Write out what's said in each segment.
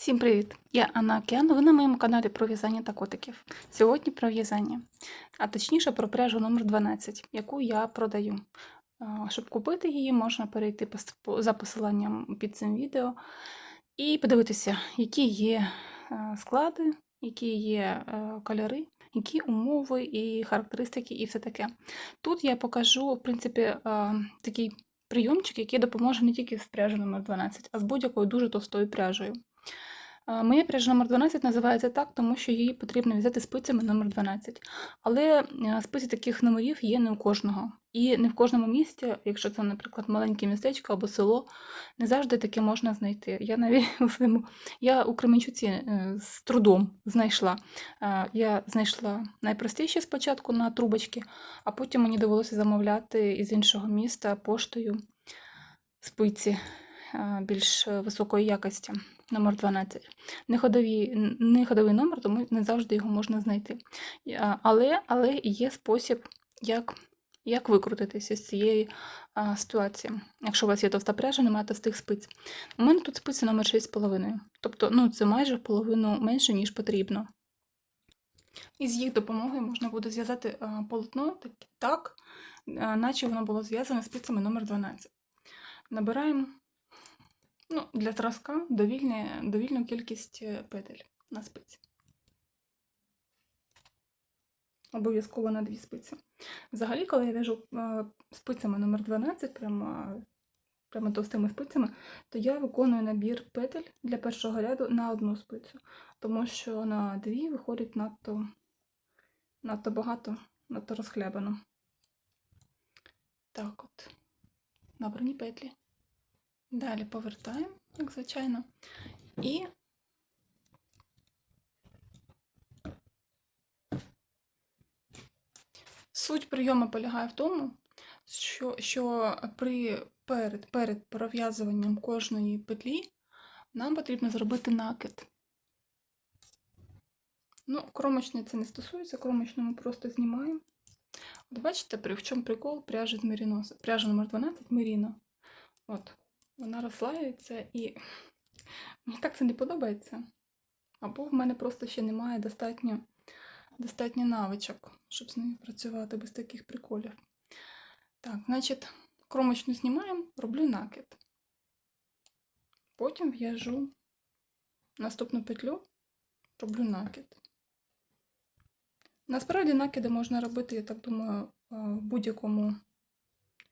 Всім привіт! Я Анна Океан. Ви на моєму каналі про в'язання та котиків. Сьогодні про в'язання, а точніше про пряжу номер 12 яку я продаю. Щоб купити її, можна перейти за посиланням під цим відео і подивитися, які є е, склади, які є е, кольори, які умови і характеристики, і все таке. Тут я покажу, в принципі, е, такий прийомчик, який допоможе не тільки з пряжі номер 12 а з будь-якою дуже товстою пряжею. А, Моя пряжа номер 12 називається так, тому що її потрібно взяти спицями номер 12. Але е, спиці таких номерів є не у кожного. І не в кожному місті, якщо це, наприклад, маленьке містечко або село, не завжди таке можна знайти. Я навіть я у Кременчуці е, з трудом знайшла. Е, Я знайшла найпростіші спочатку на трубочки, а потім мені довелося замовляти із іншого міста поштою спиці е, більш високої якості номер 12. Не ходові, не ходовий номер, тому не завжди його можна знайти. Але, але є спосіб, як, як викрутитися з цієї а, ситуації. Якщо у вас є товста пряжа, немає товстих спиць. У мене тут спиці номер 6,5. Тобто, ну, це майже в половину менше, ніж потрібно. І з їх допомогою можна буде зв'язати полотно так, так, наче воно було зв'язане спицями номер 12. Набираємо Ну, для зразка довільні, довільну кількість е, петель на спиці. Обов'язково на дві спиці. Взагалі, коли я в'яжу е, спицями номер 12, прямо, прямо товстими спицями, то я виконую набір петель для першого ряду на одну спицю, тому що на дві виходить надто, надто багато, надто розхлябано. Так от, набрані петлі. Далі повертаємо, як звичайно, і суть прийому полягає в тому, що, що при, перед, перед пров'язуванням кожної петлі нам потрібно зробити накид. Ну, кромочний це не стосується, кромочну ми просто знімаємо. От бачите, в чому прикол пряжі з меріноса. Пряжа номер 12 меріно. От, вона розслаюється і мені так це не подобається. Або в мене просто ще немає достатньо, достатньо навичок, щоб з нею працювати без таких приколів. Так, значить, кромочну знімаємо, роблю накид. Потім в'яжу наступну петлю, роблю накид. Насправді накиди можна робити, я так думаю, в будь-якому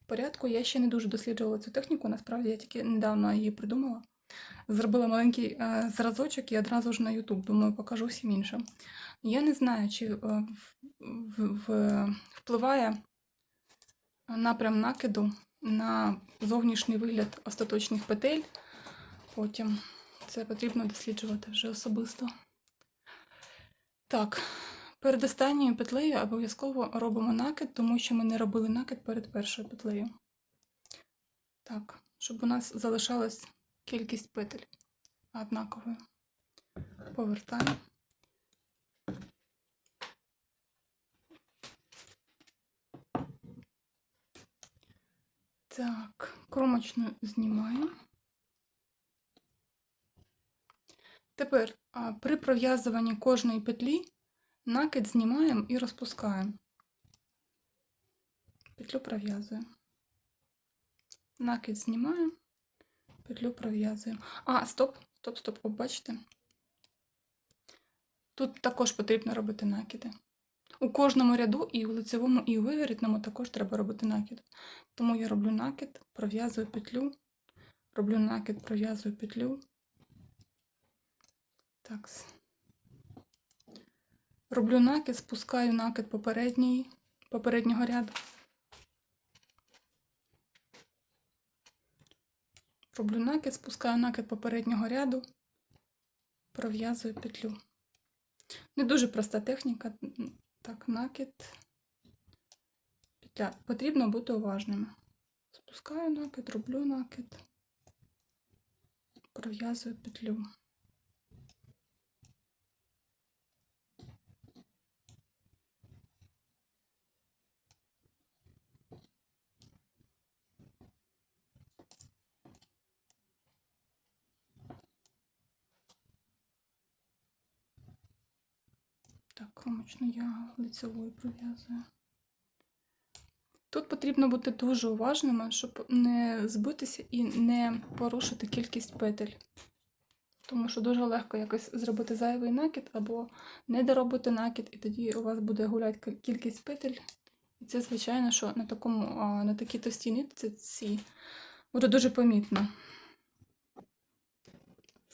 порядку. Я ще не дуже досліджувала цю техніку, насправді я тільки недавно її придумала. Зробила маленький е, зразочок і одразу ж на YouTube, думаю, покажу всім іншим. Я не знаю, чи е, впливає напрям накиду на зовнішній вигляд остаточних петель. Потім це потрібно досліджувати вже особисто. Так, перед останньою петлею обов'язково робимо накид, тому що ми не робили накид перед першою петлею. Так, щоб у нас залишалась кількість петель однаковою. Повертаємо. Так, кромочну знімаємо. Тепер при пров'язуванні кожної петлі накид знімаємо і розпускаємо. Петлю пров'язуємо. Накид знімаємо, петлю пров'язуємо. А, стоп, стоп, стоп, О? Тут також потрібно робити накиди. У кожному ряду і у лицевому, і у виворітному також треба робити накид. Тому я роблю накид, пров'язую петлю, роблю накид, пров'язую петлю. Так. Роблю накид, спускаю накид попередній, попереднього ряду. Роблю накид, спускаю накид попереднього ряду, пров'язую петлю. Не дуже проста техніка. Так, накид, петля. Потрібно бути уважними. Спускаю накид, роблю накид, пров'язую петлю. Так, кромочну я лицевою пров'язую. Тут потрібно бути дуже уважними, щоб не збитися і не порушити кількість петель. Тому що дуже легко якось зробити зайвий накид або не доробити накид, і тоді у вас буде гуляти кількість петель. І це, звичайно, що на такому, на такій товстій нитці буде дуже помітно.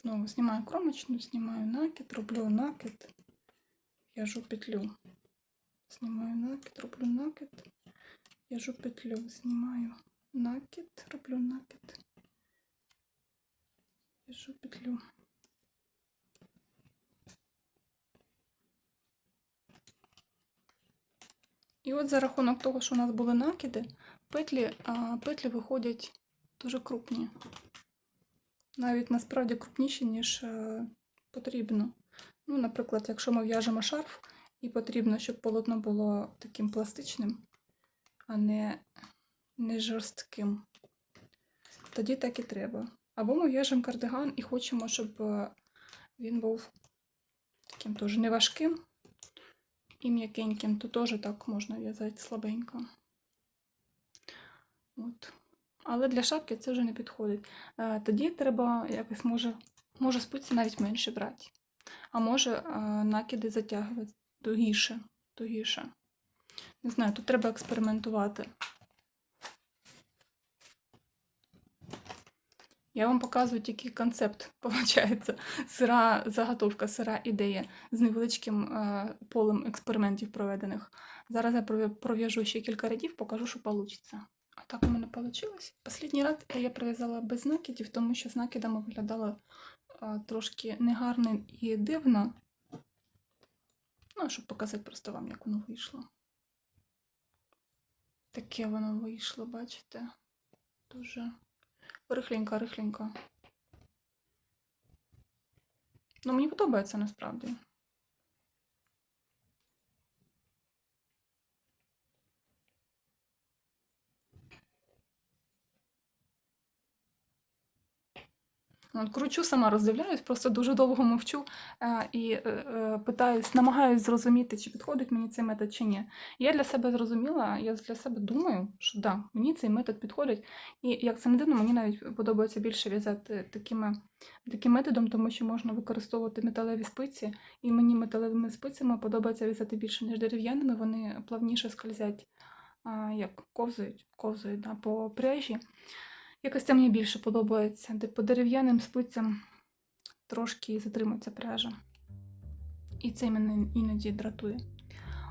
Знову знімаю кромочну, знімаю накид, роблю накид, в'яжу петлю. Знімаю накид, роблю накид, в'яжу петлю, знімаю накид, роблю накид, в'яжу петлю. І от за рахунок того, що у нас були накиди, петлі, а, петлі виходять дуже крупні. Навіть насправді крупніші, ніж е, потрібно. Ну, наприклад, якщо ми в'яжемо шарф, і потрібно, щоб полотно було таким пластичним, а не, не жорстким, тоді так і треба. Або ми в'яжемо кардиган і хочемо, щоб е, він був таким теж неважким і м'якеньким, то теж так можна в'язати слабенько. От. Але для шапки це вже не підходить. Е, Тоді треба якось може, може спиці навіть менше брати. А може е, накиди затягувати тугіше, тугіше. Не знаю, тут треба експериментувати. Я вам показую тільки концепт, виходить. Сира заготовка, сира ідея з невеличким е, полем експериментів проведених. Зараз я пров'я- пров'яжу ще кілька рядів, покажу, що вийде. А так у мене вийшло. Останній ряд я пров'язала без накидів, тому що з накидами виглядало трошки негарне і дивно. Ну, щоб показати просто вам, як воно вийшло. Таке воно вийшло, бачите? Дуже рихленько, рихленько. Ну, мені подобається насправді. Кручу, сама роздивляюсь, просто дуже довго мовчу е, і е, е, питаюсь, намагаюсь зрозуміти, чи підходить мені цей метод чи ні. Я для себе зрозуміла, я для себе думаю, що да, мені цей метод підходить. І як це не дивно, мені навіть подобається більше в'язати такими, таким методом, тому що можна використовувати металеві спиці, і мені металевими спицями подобається в'язати більше, ніж дерев'яними, вони плавніше скользять, як ковзають, ковзають да, по пряжі. Якось це мені більше подобається, де по дерев'яним спицям трошки затримується пряжа. І це мене іноді дратує.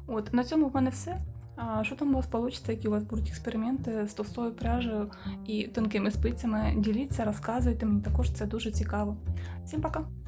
От, на цьому в мене все. А що там у вас вийде, які у вас будуть експерименти з товстою пряжею і тонкими спицями? Діліться, розказуйте, мені також це дуже цікаво. Всім пока!